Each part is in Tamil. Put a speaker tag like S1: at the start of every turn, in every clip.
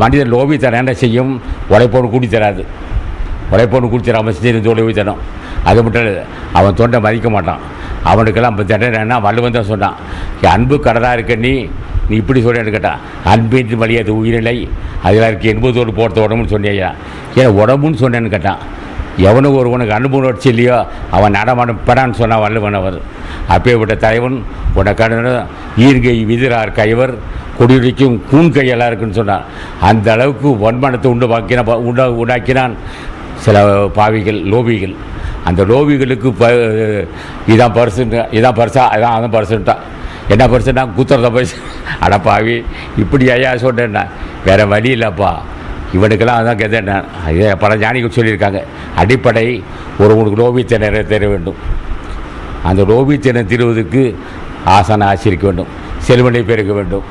S1: மனிதன் லோபி தரேன் என்ன செய்யும்? உழைப்பவனு கூடி தராது. உழைப்பவனு கூடி தராமல் செஞ்சு லோபி தரும். அது மட்டும் இல்லை அவன் தொண்டை மதிக்க மாட்டான். அவனுக்கெல்லாம் இப்போ தண்டனை வள்ளுவன் தான் சொன்னான். அன்பு கடலாக இருக்க நீ நீ இப்படி சொல்கிறேன்னு கேட்டான் அன்பின் வழியாது உயிரிலை அதில் இருக்க எண்பதோடு போடுற உடம்புன்னு சொன்னியா? ஏன் உடம்புன்னு சொன்னேன்னு கேட்டான். எவனுக்கு ஒருவனுக்கு அனுபவம் இல்லையோ அவன் நடமாடப்படான்னு சொன்னான் வள்ளுவன் அவர். அப்பேற்பட்ட தலைவன் உனக்கான ஈர்கை விதிரார் கைவர் கொடியுடிக்கும் கூன் கையெல்லாம் இருக்குன்னு சொன்னான். அந்த அளவுக்கு வன்மனத்தை உண்டு வாக்கின உண்டா உண்டாக்கினான் சில பாவிகள் லோபிகள். அந்த லோபிகளுக்கு ப இதான் பர்சன்ட் இதான் பர்சா இதான் அதான் பர்சன்ட்டா என்ன பர்சன்டா குத்துறத பர்சன் அட பாவி இப்படி ஐயா சொன்னேன்னா வேறு வழி இல்லைப்பா. இவனுக்கெல்லாம் அதான் கதை என்ன பல ஞானிகள் சொல்லியிருக்காங்க. அடிப்படை ஒருவனுக்கு லோபித்தனை தெரிய வேண்டும். அந்த லோபித்தனை தீர்வதற்கு ஆசானை ஆசிரிக்க வேண்டும் செல்வனை பெருக்க வேண்டும்.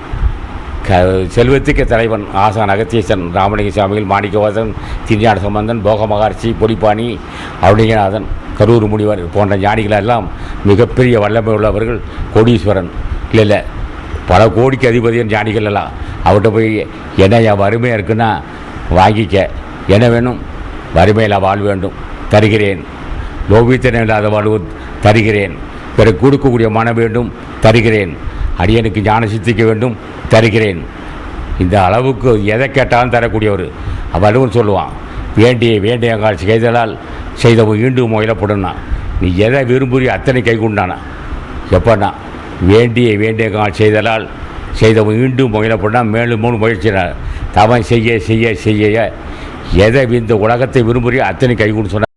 S1: க செல்வத்துக்கு தலைவன் ஆசான் அகத்தீசன் ராமலிங்க சுவாமிகள் மாணிக்கவாசன் திருஞான சம்பந்தன் போக மகாரிஷி பொடிப்பாணி அருணிகநாதன் கரூர் முனிவர் போன்ற ஞானிகள் எல்லாம் மிகப்பெரிய வல்லமை உள்ளவர்கள் கோடீஸ்வரன். இல்லை இல்லை பல கோடிக்கு அதிபதியின் ஞானிகள் எல்லாம். அவர்கிட்ட போய் என்ன என் வறுமையாக இருக்குன்னா வாங்கிக்க. என்ன வேணும்? வறுமையில் வாழ் வேண்டும். தருகிறேன். லோபித்தனம் இல்லாத வாழ்வு தருகிறேன். பிறகு கொடுக்கக்கூடிய மனம் வேண்டும் தருகிறேன். அடியனுக்கு ஞான சித்திக்க வேண்டும் தருகிறேன். இந்த அளவுக்கு எதை கேட்டாலும் தரக்கூடியவர். வள்ளுவன் சொல்லுவான் வேண்டிய வேண்டிய காட்சி செய்தலால் செய்தவன் ஈண்டும் முயலப்படும்னா நீ எதை விரும்புறிய அத்தனை கை கொண்டானா எப்படின்னா வேண்டிய வேண்டிய கால் செய்தலால் செய்தவன் ஈண்டும் முயலப்படுனா மேலும் மூணு முயற்சினார். தவன் செய்ய செய்ய செய்ய எதை இந்த உலகத்தை விரும்புறியோ அத்தனை கை கொண்டு சொன்ன